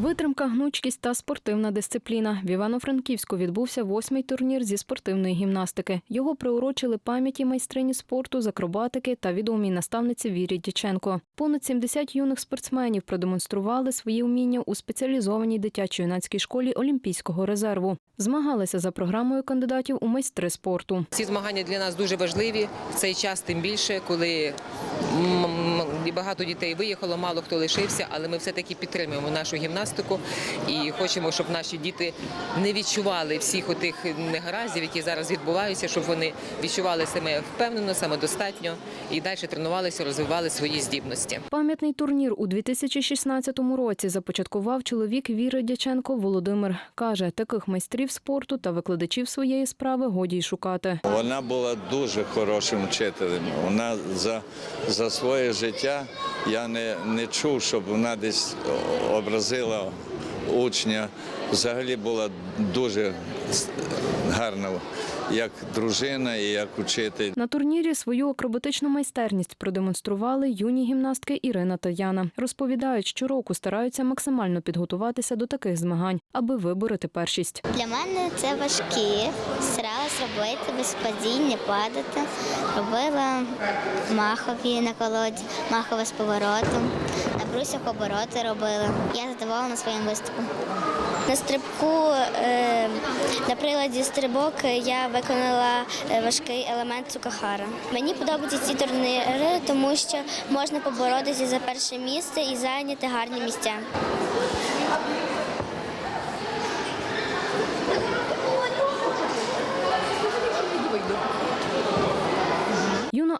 Витримка, гнучкість та спортивна дисципліна. В Івано-Франківську відбувся восьмий турнір зі спортивної гімнастики. Його приурочили пам'яті майстрині спорту з акробатики та відомій наставниці Вірі Діченко. Понад 70 юних спортсменів продемонстрували свої вміння у спеціалізованій дитячо-юнацькій школі Олімпійського резерву. Змагалися за програмою кандидатів у майстри спорту. Ці змагання для нас дуже важливі. В цей час тим більше, коли багато дітей виїхало, мало хто лишився, але ми все-таки підтримуємо нашу гімнастику і хочемо, щоб наші діти не відчували всіх отих негараздів, які зараз відбуваються, щоб вони відчували себе впевнено, самодостатньо і далі тренувалися, розвивали свої здібності. Пам'ятний турнір у 2016 році започаткував чоловік Віри Дяченко Володимир. Каже, таких майстрів спорту та викладачів своєї справи годі й шукати. Вона була дуже хорошим вчителем. Вона за, за своє життя я не, не чув, щоб вона десь образила учня. Взагалі була дуже гарна як дружина і як учитель. На турнірі свою акробатичну майстерність продемонстрували юні гімнастки Ірина та Яна. Розповідають, щороку стараються максимально підготуватися до таких змагань, аби вибороти першість. Для мене це важкі. Старалась робити без падінь, не падати. Робила махові на колоді, махове з поворотом. На брусях обороти робила. Я задоволена своїм виступом. На стрибку, е, на приладі стрибок я виконала е, важкий елемент цукахара. Мені подобаються ці турніри, тому що можна поборотися за перше місце і зайняти гарні місця.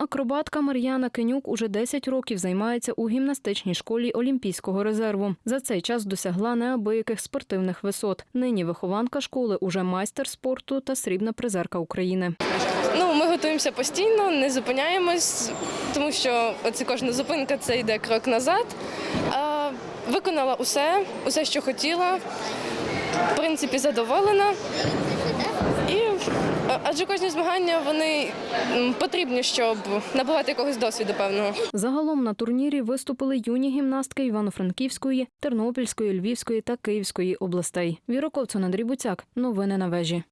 Акробатка Мар'яна Кенюк уже 10 років займається у гімнастичній школі Олімпійського резерву. За цей час досягла неабияких спортивних висот. Нині вихованка школи уже майстер спорту та срібна призерка України. Ну, ми готуємося постійно, не зупиняємось, тому що оці кожна зупинка це йде крок назад. Виконала усе, усе, що хотіла. В принципі, задоволена. І адже кожні змагання вони потрібні, щоб набувати якогось досвіду певного. Загалом на турнірі виступили юні гімнастки Івано-Франківської, Тернопільської, Львівської та Київської областей. Віроковцон Андрій Буцяк. Новини на вежі.